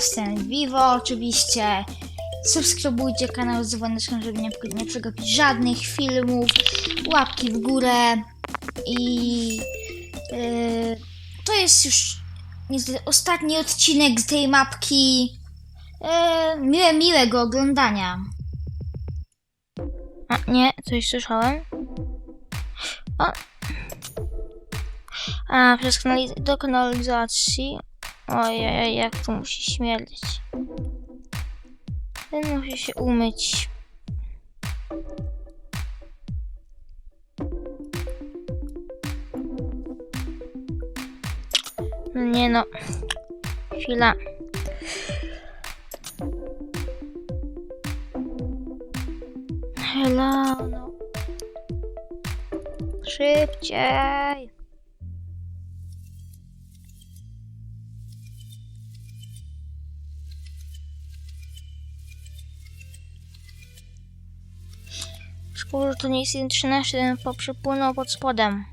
jestem Vivo oczywiście. Subskrybujcie kanał z dzwoneczkiem, żeby nie, nie przegapić żadnych filmów. Łapki w górę. I yy, to jest już niestety ostatni odcinek z tej mapki. Yy, miłe, miłego oglądania. A, nie, coś słyszałem. A, a przez kanaliz- do kanalizacji. Ojej, jak to musi śmierdzić. Ten musi się umyć. No nie no. Chwila. Hello, no. Szybciej. Że to nie jest 1.13, ten poprzepłynął pod spodem.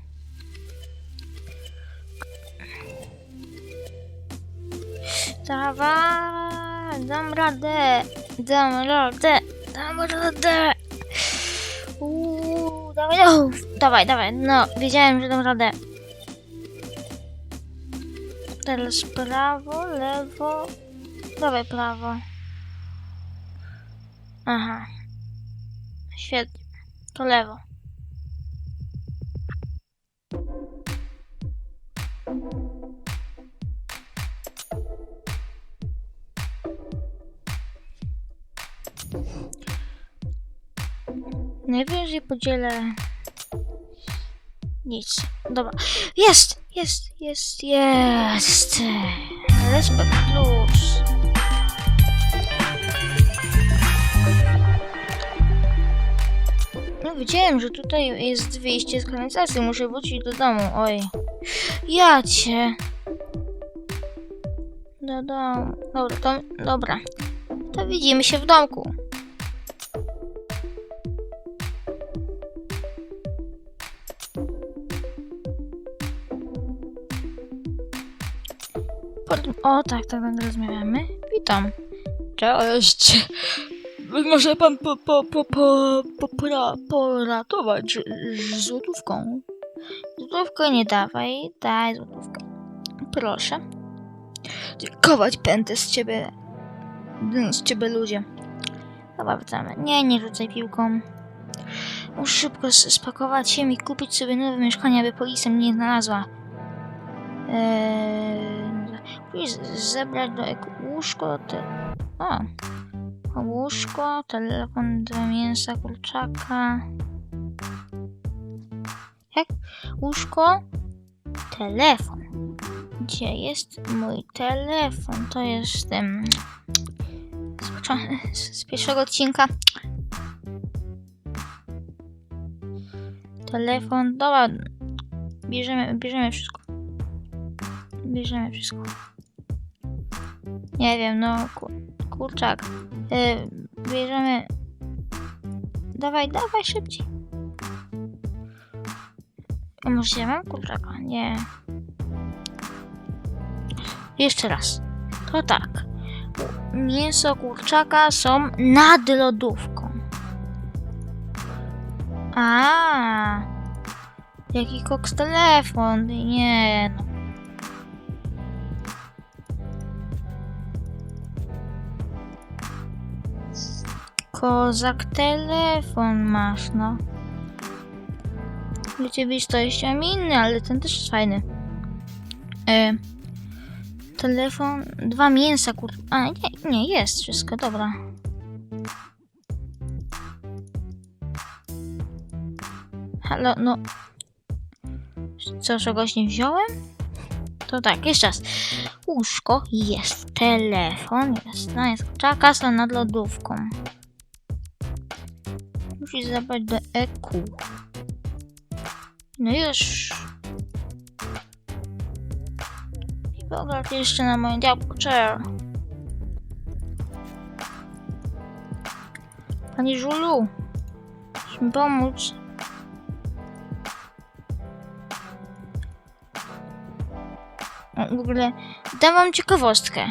Dawaj, dam radę, dam radę, dam radę. Uuu, dawaj, no, dawaj, dawaj, no, wiedziałem, że dam radę. Teraz prawo, lewo, dawaj prawo. Aha. Świetnie. To lewo. Najwyżej podzielę. Nic. Dobra. Jest! Jest! Jest! Jest! Respekt plus. Wiedziałem, że tutaj jest wyjście z kanalizacji. Muszę wrócić do domu. Oj. Ja cię. Do domu. Dobra, to, dobra. To widzimy się w domku. O, tak, tak, tak, rozmawiamy. Witam. Cześć. Może pan po, po, po, po, popra, poratować z złotówką? Złotówkę nie dawaj, daj złotówkę. Proszę. Dziękować będę z ciebie. Z ciebie ludzie. Dobra, wracamy. Nie, nie rzucaj piłką. Muszę szybko spakować się i kupić sobie nowe mieszkanie, aby policja mnie nie znalazła. Eee, zebrać do łóżko te... O, Łóżko, telefon, dwa mięsa, kurczaka. Jak? Łóżko, telefon. Gdzie jest mój telefon? To jest z, z pierwszego odcinka. Telefon, dobra. Bierzemy, bierzemy wszystko. Bierzemy wszystko. Nie wiem, no kur, kurczak. Y, bierzemy. Dawaj, dawaj szybciej. A może ja mam kurczaka? Nie. Jeszcze raz. To tak. Mięso kurczaka są nad lodówką. A. Jaki koks telefon? Nie. No. Kozak telefon masz, no. Rzeczywistość mam inny, ale ten też jest fajny. E, telefon, dwa mięsa, kur... A, nie, nie, jest wszystko, dobra. Halo, no... Co, czegoś nie wziąłem? To tak, jeszcze raz. Łóżko, jest telefon, jest, no jest kurczaka, są nad lodówką. Musisz zabrać do EQ. No już. Pogląd jeszcze na moje działko chair. Pani Żulu, chcesz mi pomóc? O, w ogóle dam wam ciekawostkę.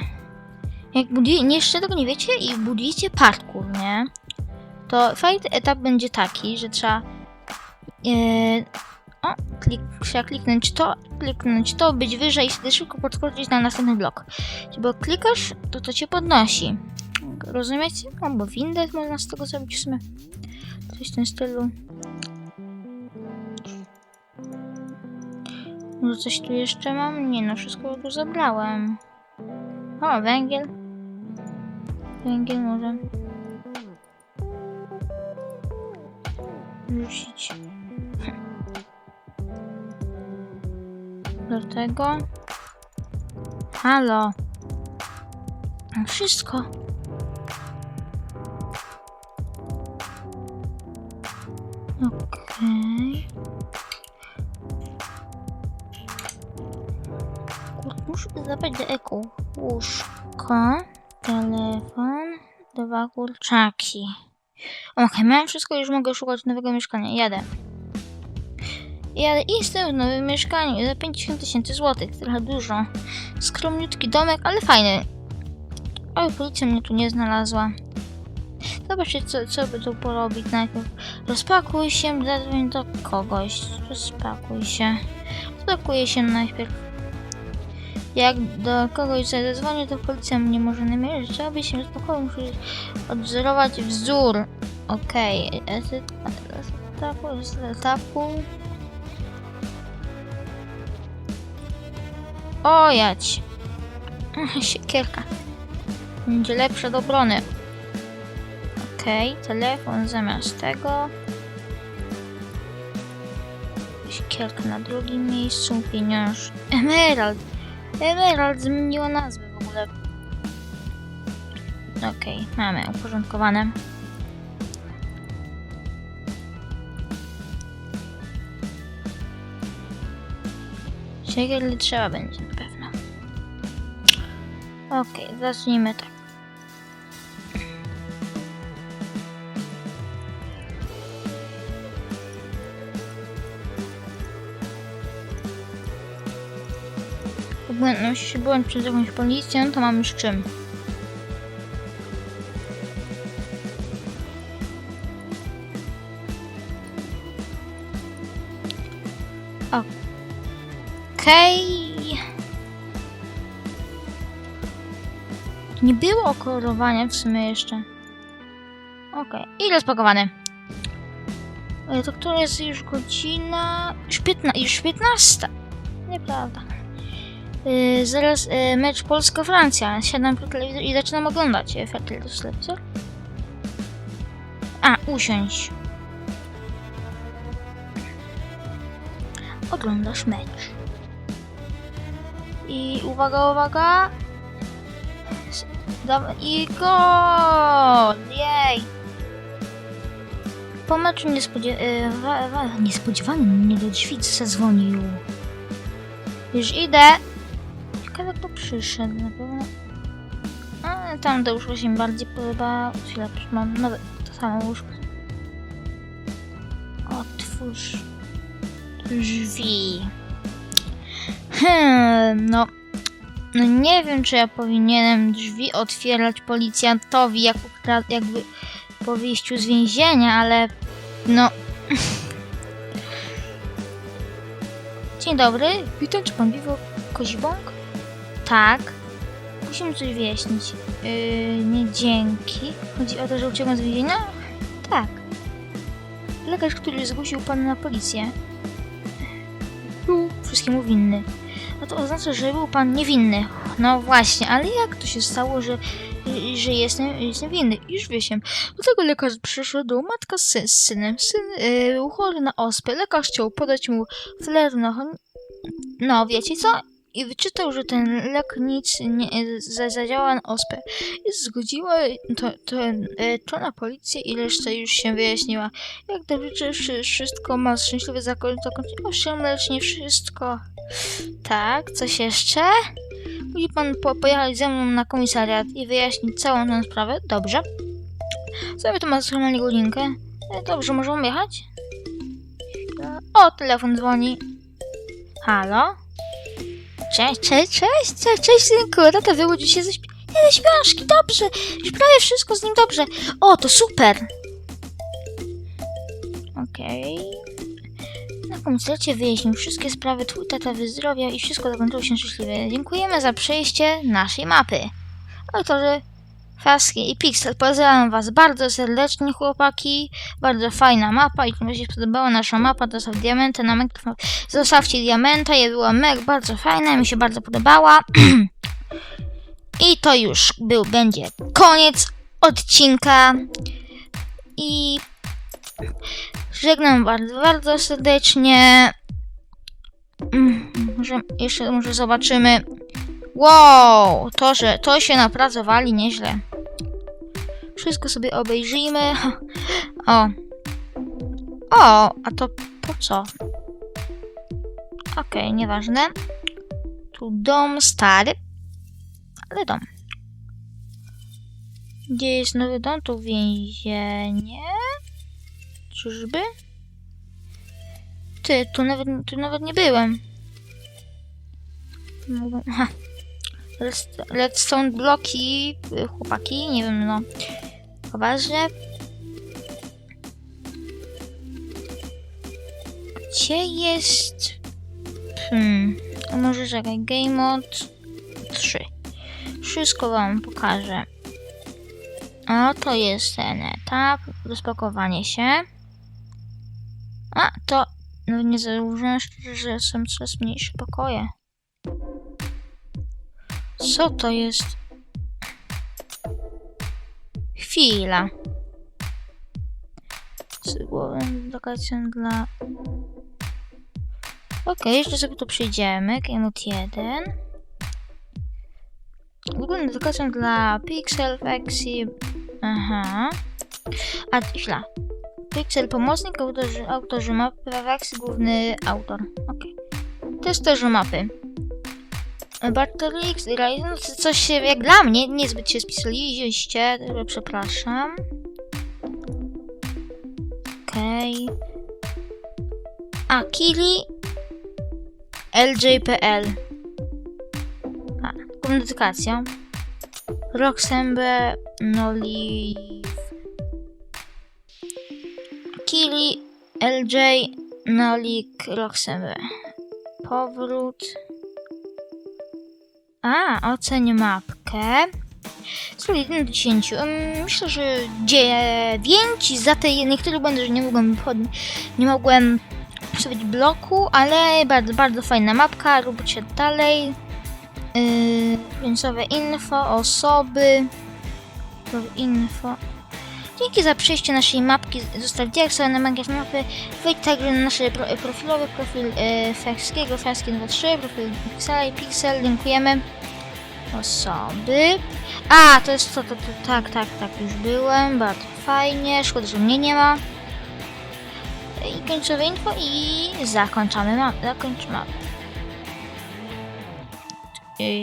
jak buduje, nie, jeszcze tego nie wiecie i budujecie parkour, nie? To fajny etap będzie taki, że trzeba yy, o, klik, trzeba kliknąć to, kliknąć to, być wyżej i wtedy szybko podskoczyć na następny blok. Bo klikasz, to to cię podnosi. Rozumiecie? Albo windę można z tego zrobić w sumie. Coś w tym stylu. Może coś tu jeszcze mam? Nie no, wszystko tu zabrałem. O, węgiel. Węgiel może. Rzucić. Do tego. Halo. No Wszystko. Okej. Kurde, Muszę zabrać do eku. Łóżko, telefon, dwa kurczaki. Okej, mam wszystko, już mogę szukać nowego mieszkania. Jadę. Jadę i jestem w nowym mieszkaniu za 50 tysięcy złotych. Trochę dużo. Skromniutki domek, ale fajny. Oj, policja mnie tu nie znalazła. Zobaczcie, co, co by tu porobić najpierw. Rozpakuj się, zadzwoń do kogoś. Rozpakuj się. Rozpakuję się najpierw. Jak do kogoś zadzwonię, to policja mnie może namierzyć. Trzeba by się rozpakować, muszę odzorować wzór. Okej. Okay. Etapu, etapu. O, jać. Siekierka. Będzie lepsza do obrony. Okej, telefon zamiast tego. Siekierka na drugim miejscu. Pieniądz. Emerald. Emerald zmieniła nazwę w ogóle. Okej, mamy uporządkowane. Siekier trzeba będzie na pewno. Okej, zacznijmy tak. Byłem, no, jeśli byłem przed jakąś policją, to mam już czym. Okej. Nie było okolorowania w sumie jeszcze. Okej, i rozpakowane. To która jest już godzina? Już, piętna, już 15. Nieprawda. Yy, zaraz yy, mecz Polska-Francja. Siadam po telewizor i zaczynam oglądać. Yy, Fertilus telewizor. A, usiądź. Oglądasz mecz. I uwaga, uwaga. I gol! Jej! Po meczu niespodzie- yy, wa- wa- niespodziewany mnie do drzwi zadzwonił. Już idę. Przyszedł na pewno. A, tam to łóżko się bardziej podoba. Chwilę, mam nowe, to samo łóżko. Otwórz drzwi. Hmm, no. No nie wiem, czy ja powinienem drzwi otwierać policjantowi jak jakby po wyjściu z więzienia, ale no. Dzień dobry, witam, czy pan Biwo Kozibąk? Tak. Musimy coś wyjaśnić. Yy, nie dzięki. Chodzi o to, że uciekłem z więzienia? Tak. Lekarz, który zgłosił pana na policję, był wszystkiemu winny. A to oznacza, że był pan niewinny. No właśnie, ale jak to się stało, że, że jestem, jestem winny? Już wiem. Do tego lekarz przyszedł, matka z, z synem. Syn yy, chory na ospę. Lekarz chciał podać mu flerno. No, wiecie co? I wyczytał, że ten lek nic nie za- zadziała na ospę. I zgodziła to, to, e, to na policję i reszta już się wyjaśniła. Jak dobrze, wszystko ma szczęśliwe zakon- zakończenie. Owszem, lecz nie wszystko. Tak, coś jeszcze? Musi pan po, pojechać ze mną na komisariat i wyjaśnić całą tę sprawę. Dobrze. Sobie to ma godzinkę. E, Dobrze, możemy jechać? O, telefon dzwoni. Halo? Cześć, cześć, cześć, cześć, cześć synku, tata wybudził się ze śpi... te śpiążki, dobrze. Już prawie wszystko z nim dobrze. O, to super. Okej. Na komiczlecie wyjaśnił wszystkie sprawy, twój tata wyzdrowiał i wszystko zakończyło się szczęśliwie. Dziękujemy za przejście naszej mapy. Autorzy Faski i Pixel, pozdrawiam was bardzo serdecznie, chłopaki. Bardzo fajna mapa i komuś się podobała nasza mapa, to są diamenty na meg... Zostawcie diamenta, je była meg, bardzo fajna, mi się bardzo podobała. I to już był, będzie koniec odcinka. I żegnam bardzo, bardzo serdecznie. Mm, Może, jeszcze może zobaczymy. Wow, to, że to się napracowali nieźle. Wszystko sobie obejrzyjmy. O. O, a to po co? Okej, nieważne. Tu dom stary. Ale dom. Gdzie jest nowy dom? Tu więzienie. Czyżby? Ty, tu nawet, tu nawet nie byłem. Mogłem- Aha. Redstone bloki, y, chłopaki, nie wiem, no. Poważnie. Gdzie jest... Hmm, może czekaj, Game Mode 3. Wszystko wam pokażę. O, to jest ten etap, rozpakowanie się. A, to... No nie zauważyłem, że są coraz mniejsze pokoje. Co to jest? Chwila. Lokacją dla... Okej, jeszcze sobie tu przyjdziemy. Keynote 1. Ogólnie lokacją dla Pixel, Fexi... Aha. A, chwila. Pixel pomocnik, autorzy, autorzy mapy, Fexi główny autor. Okej. Testerzy mapy. Bartolix, Ryzen, no to coś się, jak dla mnie, niezbyt się spisaliście, przepraszam. Okej. A, Kili LJPL. A, komunikacja. Roxembe Nolive. Kili LJ Nolik Roxembe. Powrót. A, oceń mapkę. Z 1 do 10. Ym, Myślę, że 9. Za te niektóre błędy, że nie mogłem nie mogłem wstawić bloku, ale bardzo, bardzo fajna mapka. Róbcie dalej. Yy, info, osoby. Info. Dzięki za przejście naszej mapki. Zostawcie jak sobie na magię mapy. Wejdź także na nasze pro, profil yy, Ferskiego, Ferski 23, profil Pixela i Pixel. Dziękujemy. Osoby. A, to jest to, to, to, tak, tak, tak, już byłem. Bardzo fajnie. Szkoda, że mnie nie ma. I końcowe info i zakończamy mapę. Zakończ mapę.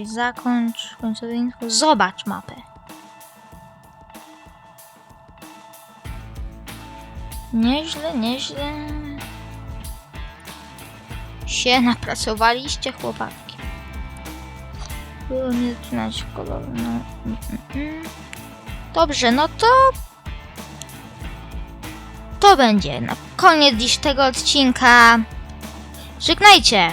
Zakończ końcowe info. Zobacz mapę. Nieźle, nieźle. Się napracowaliście, chłopaki. Było nie zaczynać koloru. No. Dobrze, no to. To będzie na koniec dziś tego odcinka. Żegnajcie!